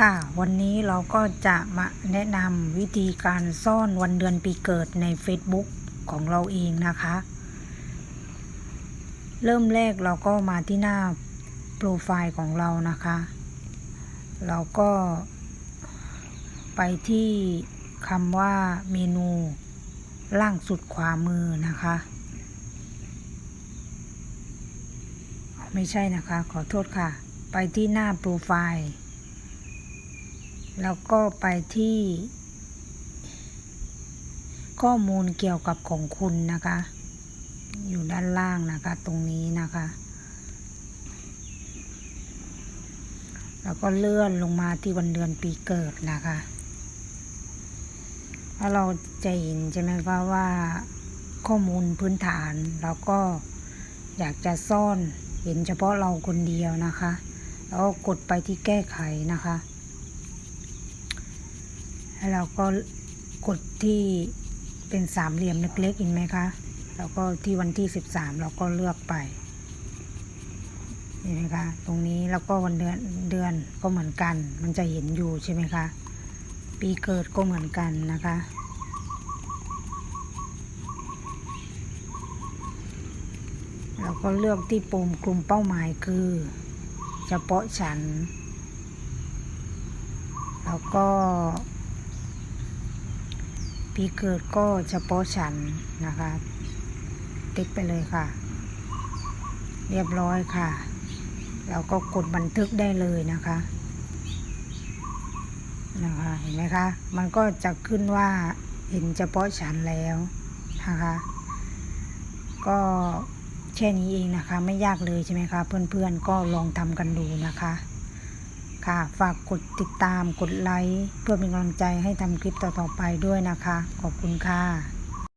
ค่ะ วันนี้เราก็จะมาแนะนำวิธีการซ่อนวันเดือนปีเกิดใน Facebook ของเราเองนะคะ เริ่มแรกเราก็มาที่หน้าโปรไฟล์ของเรานะคะ เราก็ไปที่คำว่าเมนูล่างสุดขวามือนะคะ ไม่ใช่นะคะ ขอโทษค่ะ ไปที่หน้าโปรไฟล์ แล้วก็ไปที่ข้อมูลเกี่ยวกับของคุณนะคะ อยู่ด้านล่างนะคะ ตรงนี้นะคะ แล้วก็เลื่อนลงมาที่วันเดือนปีเกิดนะคะแล้วเราจะเห็นใช่ไหมคะว่าข้อมูลพื้นฐานเราก็อยากจะซ่อนเห็นเฉพาะเราคนเดียวนะคะ แล้วก็กดไปที่แก้ไขนะคะ แล้วเราก็กดที่เป็นสามเหลี่ยมเล็กๆเห็นไหมคะแล้วก็ที่วันที่สิบสามเราก็เลือกไปเห็นไหมคะตรงนี้แล้วก็วันเดือนเดือนก็เหมือนกัน มันจะเห็นอยู่ใช่ไหมคะปีเกิดก็เหมือนกันนะคะเราก็เลือกที่ปุ่มกลุ่มเป้าหมายคือเฉพาะฉัน แล้วก็ ปีเกิดก็เฉพาะฉันนะคะ ติ๊กไปเลยค่ะ เรียบร้อยค่ะเราก็กดบันทึกได้เลยนะคะนะคะเห็นไหมคะ มันก็จะขึ้นว่าเห็นเฉพาะฉันแล้วนะคะ ก็แค่นี้เองนะคะ ไม่ยากเลยใช่ไหมคะ เพื่อนๆก็ลองทำกันดูนะคะ ค่ะ ฝากกดติดตามกดไลค์ เพื่อเป็นกำลังใจให้ทำคลิปต่อๆไปด้วยนะคะ ขอบคุณค่ะ